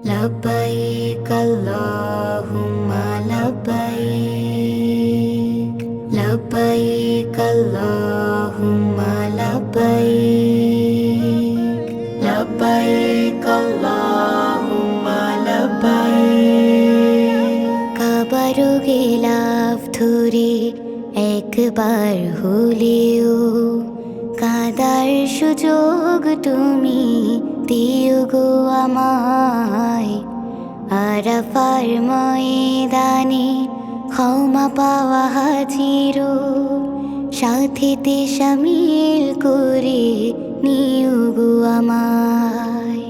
لبيك اللهم لبيك لبيك اللهم لبيك لبيك اللهم لبيك কাবারো গেলাফ ধরে একবার হলেও কাদার সুযোগ তুমি দিও গো আমায়। আরাফার ময়দানে ক্ষমা পাওয়া হাজিরো। সাথীতে সামিল করে নিও গো আমায়।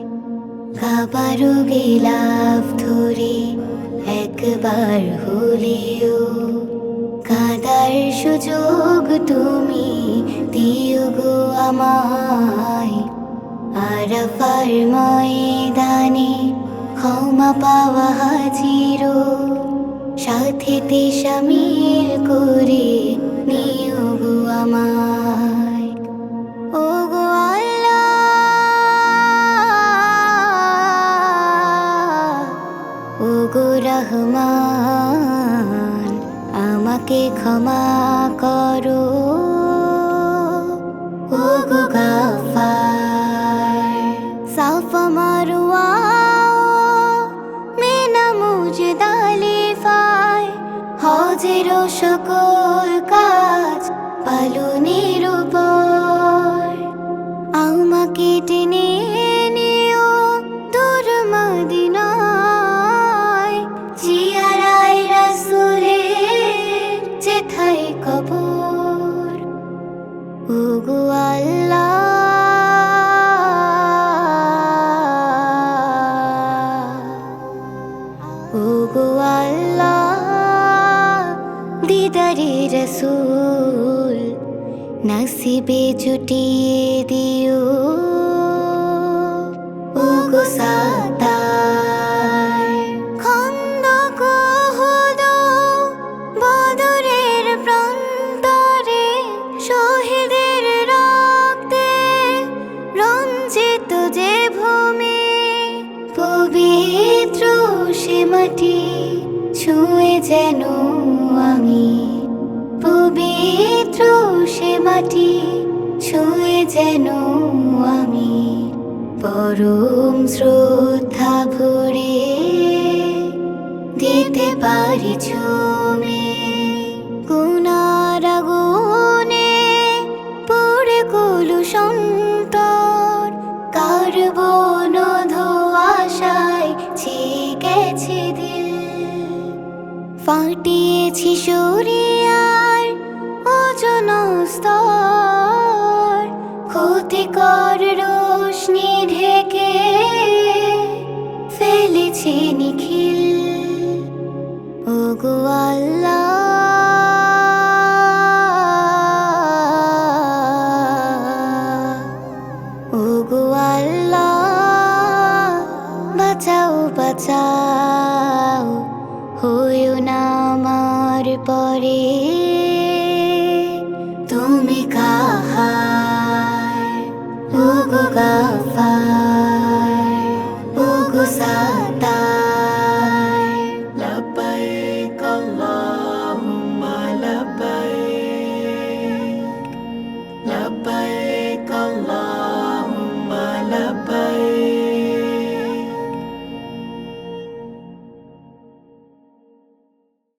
কাবারো গেলাফ ধরে একবার হলেও কাদার সুযোগ তুমি দিও গো আমায়। আরাফার ময়দানে ক্ষমা পাওয়া হাজিরো। সাথীতে সামিল করে নিও রহমান, আমাকে ক্ষমা করো। ও গো মেনা মুজে দালিফায় হজের সকল কাজ পালনের উপর। আমাকে টেনে যেথায় কবর। ওগো ওগো আল্লাহ দিদারে রসুল নসিবে জুটিয়ে দিও। ওগো ভূমি পবিত্র সে মাটি ছুঁয়ে যেন আমি। পবিত্র সে মাটি ছুঁয়ে যেন আমি। পরম শ্রদ্ধা ভরে দিতে পারি ছুমে গুনার আগুনে পড়ে কলু ফাটিয়েছি শরিয়ার ওজন স্তর। ক্ষতিকর রোশনি ঢেকে ফেলেছে নিখিল। ওগো আল্লাহ ওগো হইও না আমার পরে তুমি ওগো সা